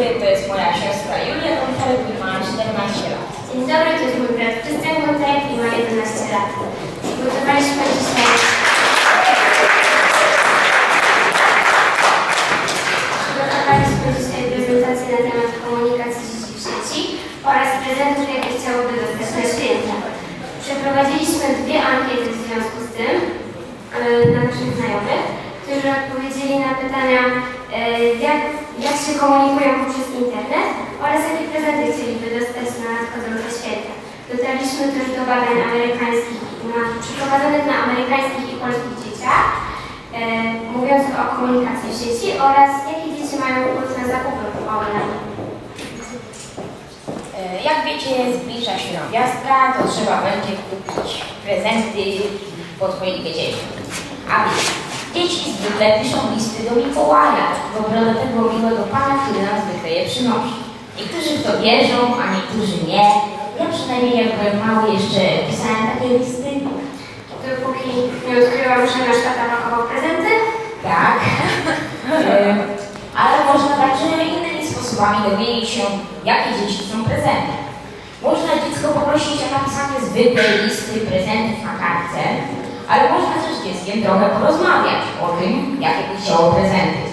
dobry, to jest moja siostra Julia Gontarek i ma 14 lat. Dzień dobry, to jest mój brat Krystian Gontarek i ma 11 lat. Przygotowaliśmy dzisiaj... Przygotowaliśmy dzisiaj prezentację na temat komunikacji dzieci w sieci oraz prezentów, jakie chciałoby dostać na święta. Przeprowadziliśmy dwie ankiety w związku z tym e, na naszych znajomych, którzy odpowiedzieli na pytania, jak, jak się komunikują poprzez internet oraz jakie prezenty chcieliby dostać na nadchodzące święta. Dotarliśmy też do badań amerykańskich, na, przeprowadzonych na amerykańskich i polskich dzieciach, e, mówiących o komunikacji w sieci oraz jakie dzieci mają wpływ na zakupy online. E, Jak wiecie, zbliża się gwiazdka, to trzeba będzie kupić prezenty pod choinkę dzieci. A więc dzieci zwykle piszą listy do Mikołaja, do tego miłego Pana, który nam zwykle je przynosi. Niektórzy w to wierzą, a niektórzy nie. Ja przynajmniej jak byłem mały jeszcze pisałem takie listy. Dopóki nie odkryłam, że nasz tata pakował prezenty, Tak. Ale można także innymi sposobami dowiedzieć się, jakie dzieci są prezenty. Można dziecko poprosić o napisanie zwykłej listy prezentów na kartce, ale można też z dzieckiem trochę porozmawiać o tym, jakie by chciało prezenty.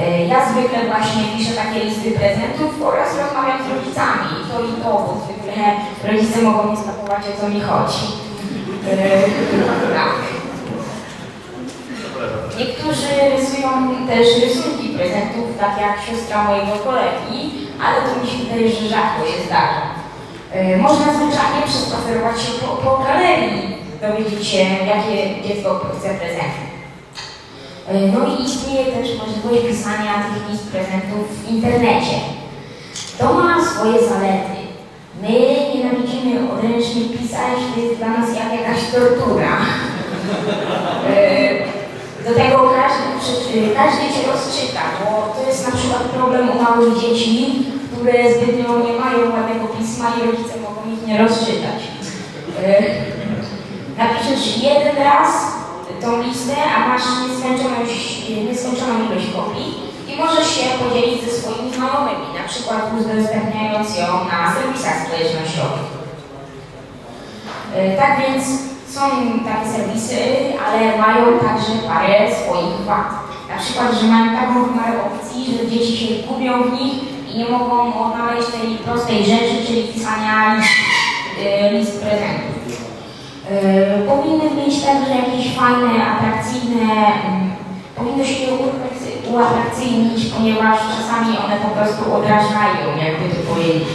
E, Ja zwykle właśnie piszę takie listy prezentów oraz rozmawiam z rodzicami. I to i to, bo zwykle rodzice mogą nie skapować o co mi chodzi. E, Tak. Niektórzy rysują też rysunki prezentów, tak jak siostra mojego kolegi, ale to mi się wydaje, że rzadko się zdarza. E, Można zwyczajnie przespacerować się po, po galerii, dowiedzieć się, jakie dziecko chce prezenty. E, No i istnieje też możliwość pisania tych list prezentów w internecie. To ma swoje zalety. My nienawidzimy odręcznie pisać, to jest dla nas jak jakaś tortura. E, do tego każdy, każdy cię rozczyta, bo to jest na przykład problem u małych dzieci, które zbytnio nie mają ładnego pisma i rodzice mogą ich nie rozczytać. Napiszesz jeden raz tą listę, a masz nieskończoną, nieskończoną ilość kopii i możesz się podzielić ze swoimi znajomymi, na przykład udostępniając ją na serwisach społecznościowych. E, Tak więc są takie serwisy, ale mają także parę swoich wad. Na przykład, że mają taką numerę opcji, że dzieci się gubią w nich i nie mogą odnaleźć tej prostej rzeczy, czyli pisania list, e, list prezentów. E, Powinny mieć także jakieś fajne, atrakcyjne, mm, powinno się je uatrakcy- uatrakcyjnić, ponieważ czasami one po prostu odrażają, jakby to powiedzieć.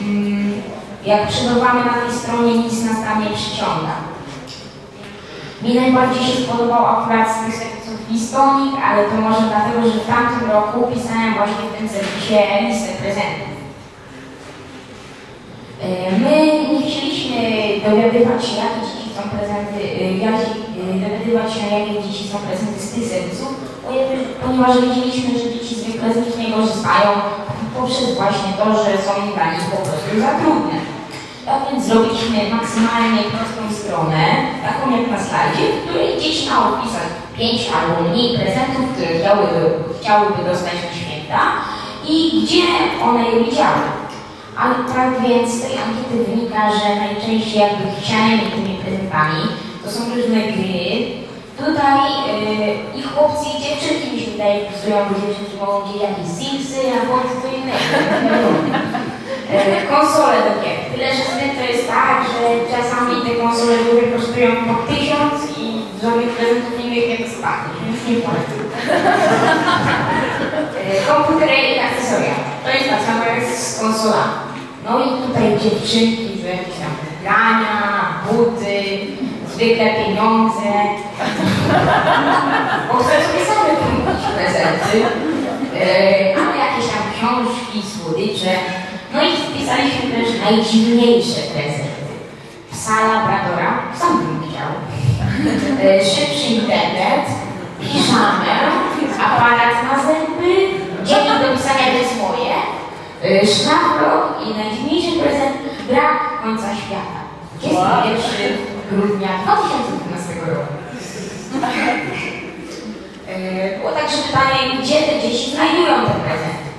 Mm, Jak przebywamy na tej stronie, nic nas tam nie przyciąga. Mi najbardziej się spodobał akurat z tych serwisów listonik, ale to może dlatego, że w tamtym roku pisałem właśnie w tym serwisie listę prezentów. E, My nie chcieliśmy dowiadywać się, jakie są prezenty, jak, e, dowiadywać się, jakie dzieci są prezenty z tych serwisów, ponieważ- wiedzieliśmy, że dzieci z nich nie korzystają poprzez właśnie to, że są dla nich po prostu za trudne. Tak więc zrobiliśmy maksymalnie prostą stronę, taką jak na slajdzie, w której dzieci mają wpisać pięć albo mniej prezentów, które chciałyby, chciałyby dostać na święta i gdzie one je widziały. Ale tak więc z tej ankiety wynika, że najczęściej jakby chcianymi tymi prezentami to są różne gry. Tutaj yy, i chłopcy i dziewczynki mi się wydaje wpisują, bo dziewczynki mogą gdzieś jakieś simsy, a chłopcy to innego. E, konsole do gier. Tyle, że to jest tak, że czasami te konsole góry kosztują po tysiąc i żadnych prezentów nie wiem jak spadnie, więc nie polecam. E, Komputery i akcesoria. To jest tak samo jak z konsolami. No i tutaj dziewczynki, jakieś tam grania, buty, zwykle pieniądze. Bo chcę sobie kupić prezenty. E, ale jakieś tam książki, słodycze. No i wpisaliśmy też najdziwniejsze prezenty. Psa labradora, sam bym chciał. E, Szybszy internet, piżamę, aparat na zęby, dzień do pisania to jest moje, e, szlafrok i najdziwniejszy prezent brak końca świata. 21 grudnia 2012 roku. E, Było także pytanie, gdzie te dzieci znajdują te prezenty.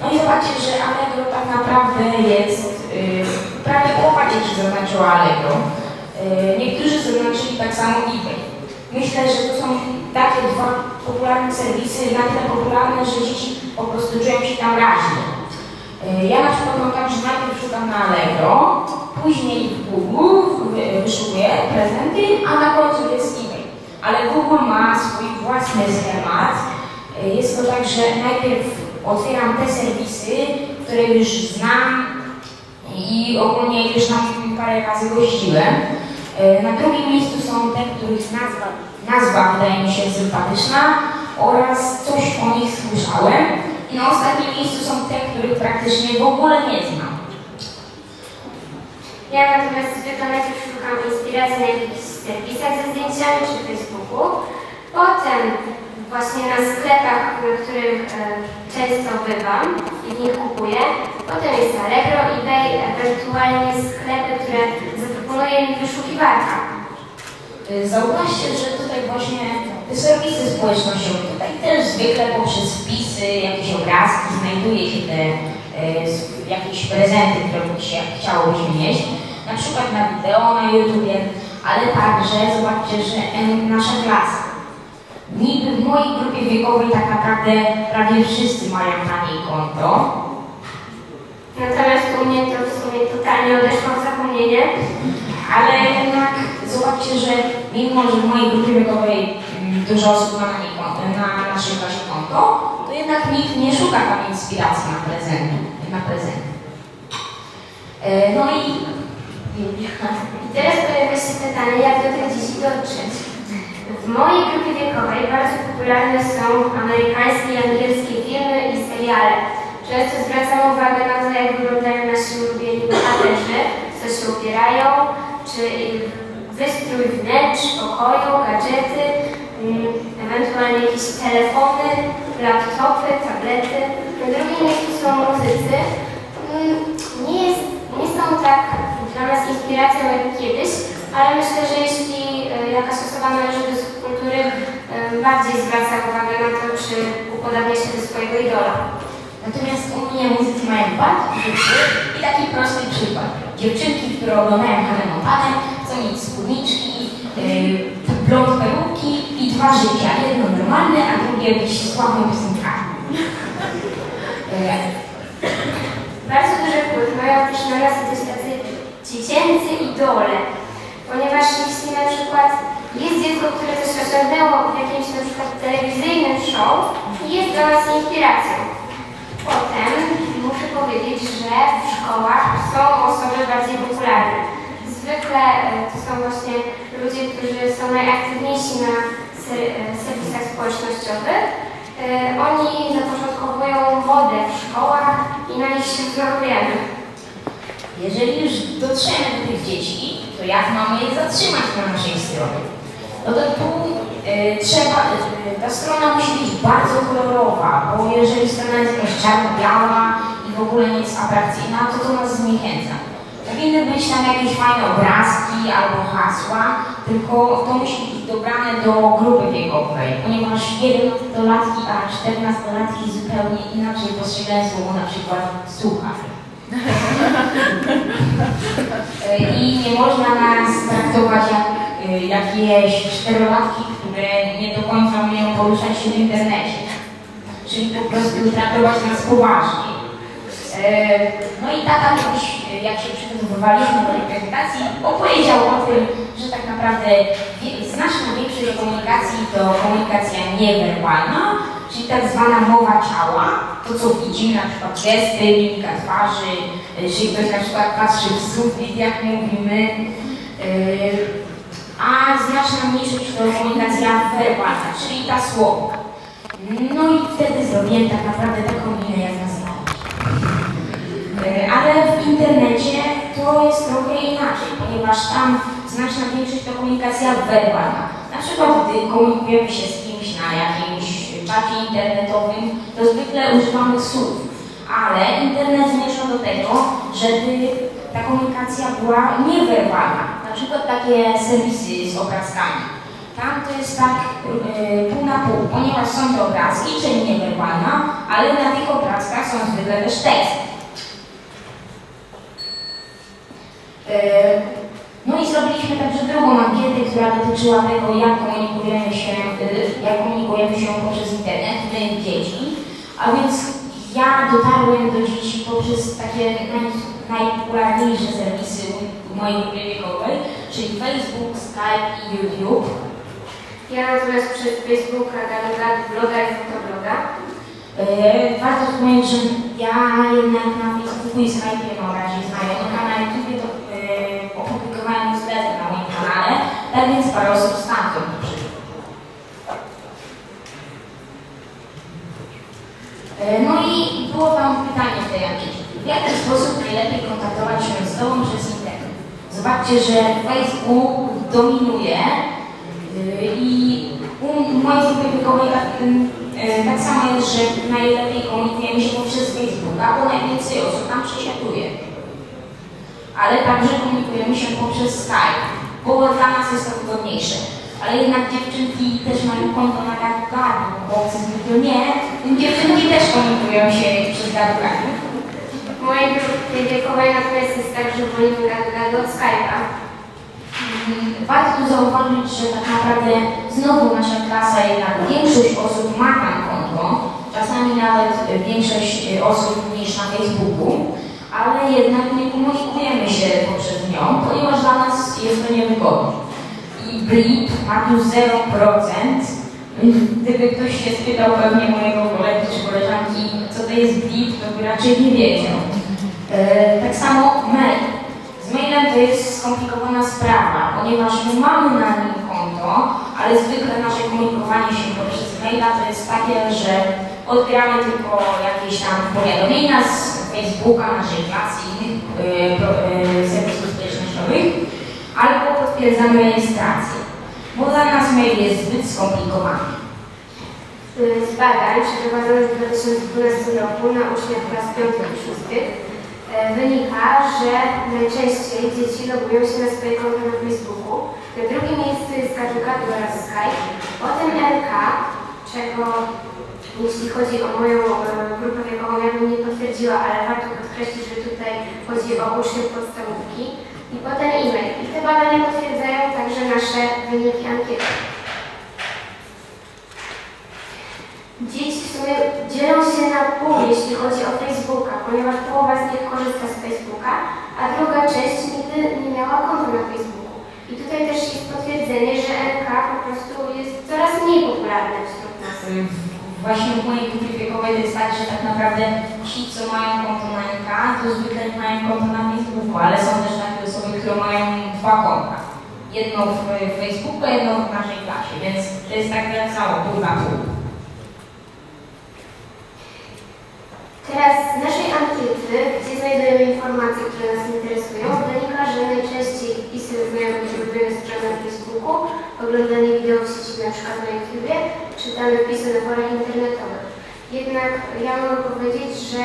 No i zobaczcie, zobaczcie, że Allegro tak naprawdę jest, yy, prawie połowa dzieci zaznaczyła Allegro. Yy, niektórzy zaznaczyli tak samo eBay. Myślę, że to są takie dwa popularne serwisy, na tyle popularne, że dzieci po prostu czują się tam raźnie. Yy, Ja na przykład mam tak, że najpierw szukam na Allegro, później w Google wy- wyszukuję prezenty, a na końcu jest eBay. Ale Google ma swój własny schemat. Yy, Jest to tak, że najpierw otwieram te serwisy, które już znam i ogólnie już tam parę razy gościłem. Yy, Na drugim miejscu są te, których nazwa, nazwa wydaje mi się sympatyczna oraz coś o nich słyszałem. I na ostatnim miejscu są te, których praktycznie w ogóle nie znam. Ja natomiast zwykle najpierw szukam inspiracji na jakichś serwisach ze zdjęciami czy Facebooku. Potem właśnie na sklepach, na których e, często bywam i w nich kupuję. Potem jest Allegro, eBay, ewentualnie sklepy, które zaproponuje mi wyszukiwarka. Y, Zauważcie, że tutaj właśnie serwisy społecznościowe, tutaj też zwykle poprzez wpisy, jakieś obrazki znajduje się te y, s- jakieś prezenty, które by się chciałoby mieć. Na przykład na wideo, na YouTubie, ale także zobaczcie, że nasza klasa. Niby w mojej grupie wiekowej tak naprawdę prawie wszyscy mają na niej konto. Natomiast u mnie to w sumie totalnie odeszło w zapomnienie. Ale jednak zobaczcie, że mimo, że w mojej grupie wiekowej dużo osób ma na, konto, na konto, to jednak nikt nie szuka tam inspiracji na prezenty. Na prezenty. E, no i I teraz pojawia się pytanie, jak do tych dzieci dotrzeć. W mojej grupie wiekowej bardzo popularne są amerykańskie i angielskie filmy i seriale. Często zwracam uwagę na to, jak wyglądają nasi ulubieni bohaterzy, co się ubierają, czy wystrój wnętrz, pokoju, gadżety, mm, ewentualnie jakieś telefony, laptopy, tablety. Na drugim miejscu są muzycy. Mm, Nie, jest, nie są tak dla nas inspiracją jak kiedyś, ale myślę, że jeśli e, jakaś osoba należy do subkultury, e, bardziej zwraca uwagę na to, czy upodabnia się do swojego idola. natomiast u mnie muzycy mają bardzo dużo i taki prosty przykład. Dziewczynki, które oglądają Hannah Montanę, chcą mieć spódniczki, yy, blond peruki dwa życia. Jedno normalne, a drugie jakieś sławne piosenkami. Yy, Bardzo duży wpływ mają też na nas też tacy dziecięcy idole, ponieważ jeśli na przykład jest dziecko, które coś osiągnęło w jakimś na przykład telewizyjnym show i jest dla nas inspiracją. Potem muszę powiedzieć, że w szkołach są osoby bardziej popularne. Zwykle e, to są właśnie ludzie, którzy są najaktywniejsi na serwisach społecznościowych. E, Oni zapoczątkowują modę w szkołach i na nich się wzorujemy. Jeżeli już dotrzemy do tych dzieci, to jak mamy je zatrzymać na naszej stronie? No to tu y, trzeba, y, ta strona musi być bardzo kolorowa, bo jeżeli strona jest jakaś czarno-biała i w ogóle nie jest atrakcyjna, to to nas zniechęca. Powinny być tam jakieś fajne obrazki albo hasła, tylko to musi być dobrane do grupy wiekowej, ponieważ 11-latki a 14-latki zupełnie inaczej postrzegają słowo na przykład słuchaj. I nie można nas traktować jak jakieś czterolatki, które nie do końca umieją poruszać się w internecie. Czyli po prostu traktować nas poważnie. E, No i tata e, jak się przygotowywaliśmy do prezentacji, opowiedział o tym, że tak naprawdę znaczna większość komunikacji to komunikacja niewerbalna, czyli tak zwana mowa ciała, to co widzimy, na przykład gesty, mimika twarzy, e, czyli ktoś na przykład patrzy w sufit, jak mówimy, e, a znaczna mniejszość to komunikacja werbalna, czyli ta słowa. No i wtedy zrobiłem tak naprawdę taką minę, jak nas. E, Ale w internecie to jest trochę inaczej, ponieważ tam znaczna większość to komunikacja werbalna. Na przykład, gdy komunikujemy się z kimś na jakimś czacie internetowym, to zwykle używamy słów. Ale internet zmierza do tego, żeby ta komunikacja była niewerbalna. Na przykład takie serwisy z obrazkami. Tam to jest tak y, pół na pół, ponieważ są to obrazki, czyli niewerbalna, ale na tych obrazkach są zwykle też teksty. Y, No i zrobiliśmy także drugą ankietę, która dotyczyła tego, jak komunikujemy się, y, jak komunikujemy się poprzez internet, my dzieci. A więc ja dotarłem do dzieci poprzez takie naj, najpopularniejsze serwisy w mojej grupie wiekowej, czyli Facebook, Skype i YouTube. Ja natomiast przez Facebooka, Galogat, bloga i fotobloga. Yy, warto wspomnieć, że ja jednak na Facebooku i Skype mam raczej znajomych, a na YouTube to yy, opublikowałem newsletter na moim kanale, tak więc parę osób stamtąd. Yy, No i było tam pytanie w tej ankiecie. W jaki sposób najlepiej kontaktować się z Tobą przez internet? Zobaczcie, że Facebook dominuje yy, i u mojej grupy wiekowej tak samo jest, że najlepiej komunikujemy się poprzez Facebooka, bo najwięcej osób tam przesiaduje. Ale także komunikujemy się poprzez Skype, bo dla nas jest to wygodniejsze. Ale jednak dziewczynki też mają konto na Gadu, bo zwykle nie. Dziewczynki też komunikują się przez Gadu. W mojej grupie wiekowej natomiast jest tak, że wolimy Galogat od Skype'a. Mm, Warto tu zauważyć, że tak naprawdę znowu nasza klasa, jednak większość osób ma tam konto, czasami nawet większość y, osób niż na Facebooku, ale jednak nie komunikujemy się poprzez nią, ponieważ jest to niewygodne. I Blip ma tu 0%. Gdyby ktoś się spytał pewnie mojego kolegi czy koleżanki, co to jest Blip, to by raczej nie wiedział. E, tak samo mail. Z mailem to jest skomplikowana sprawa, ponieważ my mamy na nim konto, ale zwykle nasze komunikowanie się poprzez maila to jest takie, że odbieramy tylko jakieś tam powiadomienia z Facebooka, naszej klasy innych yy, pro, yy, serwisów społecznościowych, albo potwierdzamy rejestrację, bo dla nas mail jest zbyt skomplikowany. Y, Z badań przeprowadzonych w 2012 roku na uczniach klas 5 i 6 e, wynika, że najczęściej dzieci logują się na swoje konto na Facebooku. Na drugim miejscu jest Gadu oraz Skype, potem LK, czego jeśli chodzi o moją e, grupę wiekową, ja bym nie potwierdziła, ale warto podkreślić, że tutaj chodzi o uczniów podstawówki i potem e-mail. I te badania potwierdzają także nasze wyniki ankiety. Dzieci w sumie dzielą się na pół, jeśli chodzi o Facebooka, ponieważ połowa z nich korzysta z Facebooka, a druga część nigdy nie miała konta na Facebooku. I tutaj też jest potwierdzenie, że NK po prostu jest coraz mniej popularny wśród nas. Yy, Właśnie w mojej grupie wiekowej jest tak, że tak naprawdę ci, co mają konto na NK, to zwykle mają konta na Facebooku, ale są też takie które mają dwa konta. Jedno w Facebooku, jedno w naszej klasie, więc to jest tak samo pół na pół. Teraz z naszej ankiety, gdzie znajdujemy informacje, które nas interesują, wynika, że najczęściej wpisy znajomych ulubione strony na Facebooku, oglądanie wideo w sieci, na przykład na YouTubie, czytane wpisy na forach internetowych. Jednak ja mogę powiedzieć, że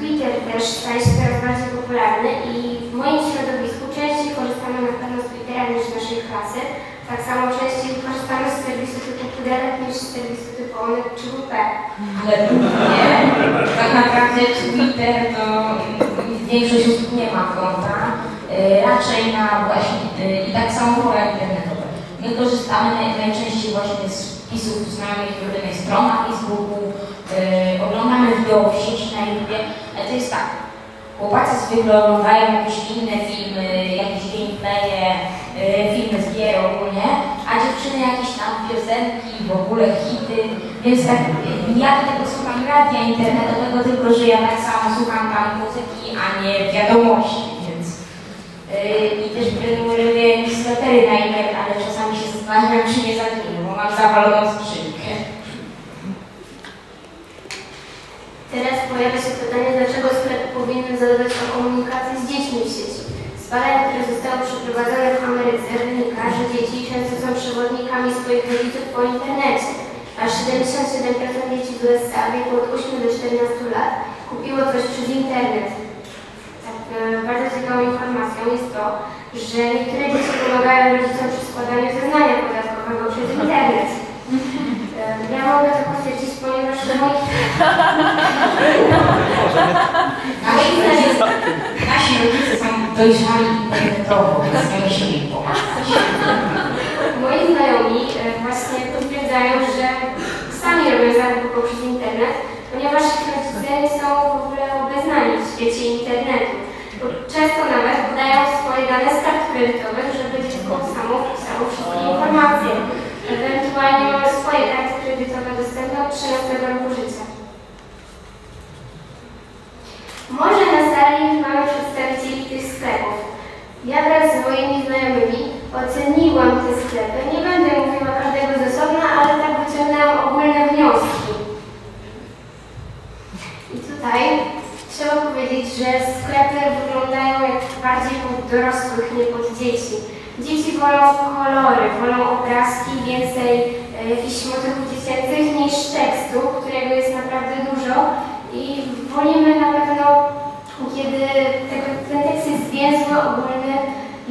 Twitter też staje się coraz bardziej popularny i w moim środowisku częściej korzystamy na pewno z Twittera niż z naszej klasy. Tak samo częściej korzystamy z serwisu typu Pudelek niż z serwisu typu Onet czy WP. Mnie tak naprawdę Twitter to większość osób nie ma konta, yy, raczej na właśnie yy, i tak samo fora internetowe. My korzystamy naj, najczęściej właśnie z wpisów znajomych i ulubionych stron na Facebooku, yy, oglądamy wideo w sieci na YouTube, ale to tak. Chłopacy zwykle oglądają jakieś inne filmy, jakieś gameplaye, yy, filmy z gier ogólnie, a dziewczyny jakieś tam piosenki, w ogóle hity, więc tak, ja do tego słucham radia internetowego, tylko że ja tak samo słucham tam muzyki, a nie wiadomości, więc yy, i też prenumeruję newslettery na e-mail, ale czasami się zastanawiam, czy nie zaginę, bo mam zawaloną skrzynkę. Teraz pojawia się pytanie, dlaczego sklep powinien zadbać o komunikację z dziećmi w sieci. Z badań, przeprowadzone w Ameryce wynika, że dzieci często są przewodnikami swoich rodziców po internecie. Aż 77% dzieci w USA w wieku od 8 do 14 lat kupiło coś przez internet. Tak, e, bardzo ciekawą informacją jest to, że niektóre dzieci pomagają rodzicom przy składaniu zeznania podatkowego internet. E, Ja mogę to potwierdzić, ponieważ moi Nasi rodzice, nasi rodzice są nie musimy im pomagać. Moi znajomi e, właśnie potwierdzają, że sami robią zakupy poprzez internet, ponieważ ich rodzice są w ogóle obeznani w świecie internetu. Często nawet podają swoje dane z kart kredytowych, żeby dziecko samo wpisało wszystkie informacje. Ewentualnie mamy swoje karty kredytowe dostępne od 13 roku życia. Może na sali mamy przedstawicieli. Ja wraz z moimi znajomymi oceniłam te sklepy. Nie będę mówiła każdego z osobna, ale tak wyciągnęłam ogólne wnioski. I tutaj trzeba powiedzieć, że sklepy wyglądają jak bardziej pod dorosłych, nie pod dzieci. Dzieci wolą kolory, wolą obrazki, więcej e, jakichś motywów dziecięcych niż tekstu, którego jest naprawdę dużo. I wolimy na pewno, kiedy ten tekst jest zwięzły, ogólny,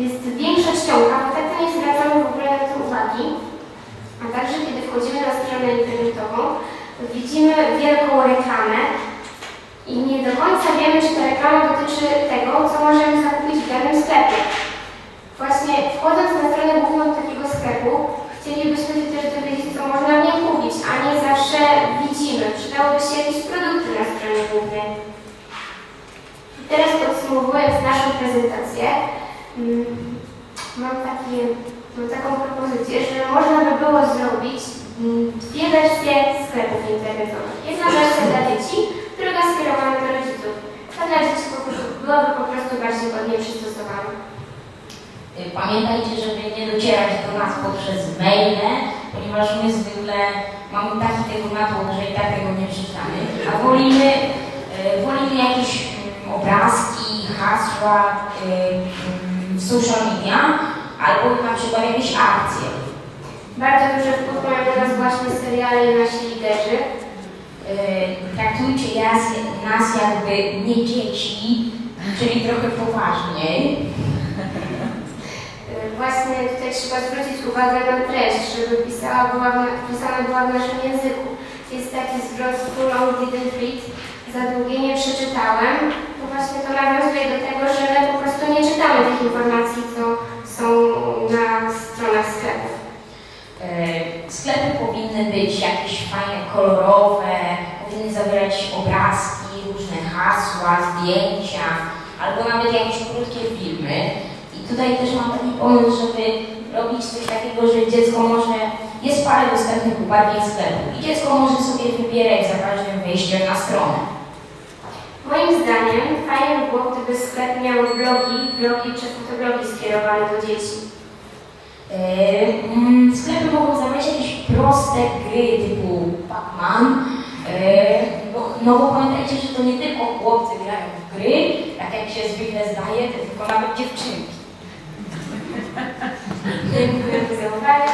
jest większa czcionka, bo tak nie zwracamy w ogóle na to uwagi. A także kiedy wchodzimy na stronę internetową, widzimy wielką reklamę i nie do końca wiemy, czy ta reklama dotyczy tego, co możemy zakupić w danym sklepie. Właśnie wchodząc na stronę główną takiego sklepu, chcielibyśmy się też dowiedzieć, co można w nim kupić, a nie zawsze widzimy. Przydałoby się jakieś produkty na stronie głównej. Teraz podsumowując naszą prezentację, mm, mam, takie, mam taką propozycję, że można by było zrobić mm, dwie wersje sklepów internetowych. Jedna wersja dla dzieci, druga skierowana do rodziców. Ta dla dzieci po prostu byłaby po prostu bardziej pod nie przystosowana. Y, Pamiętajcie, żeby nie docierać do nas poprzez maile, ponieważ my zwykle mamy taki tego natłok, że i tak tego nie czytamy, a wolimy, y, wolimy jakieś mm, obrazki, hasła y, w social media albo na przykład jakieś akcje. Bardzo duży wpływ mają nas właśnie seriale nasi liderzy. Y, Traktujcie nas, nas jakby nie dzieci, czyli trochę poważniej. Y, Właśnie tutaj trzeba zwrócić uwagę na treść, żeby pisała była pisana była w naszym języku. Jest taki zwrot too long didn't read, za nie przeczytałem. Właśnie to nawiązuje do tego, że my po prostu nie czytamy tych informacji, co są na stronach sklepów. E, Sklepy powinny być jakieś fajne, kolorowe, powinny zawierać obrazki, różne hasła, zdjęcia, albo nawet jakieś krótkie filmy. I tutaj też mam taki pomysł, żeby robić coś takiego, że dziecko może, jest parę dostępnych ubarwień sklepu i dziecko może sobie wybierać za każdym wejściem na stronę. Moim zdaniem fajnie by było, gdyby sklep miał blogi, blogi czy fotoblogi skierowane do dzieci. Yy, sklepy mogą zawierać jakieś proste gry typu Pac-Man, yy, eee, bo, no bo pamiętajcie, że to nie tylko chłopcy grają w gry, tak jak się zwykle zdaje, to tylko nawet dziewczynki. Dziękuję za uwagę.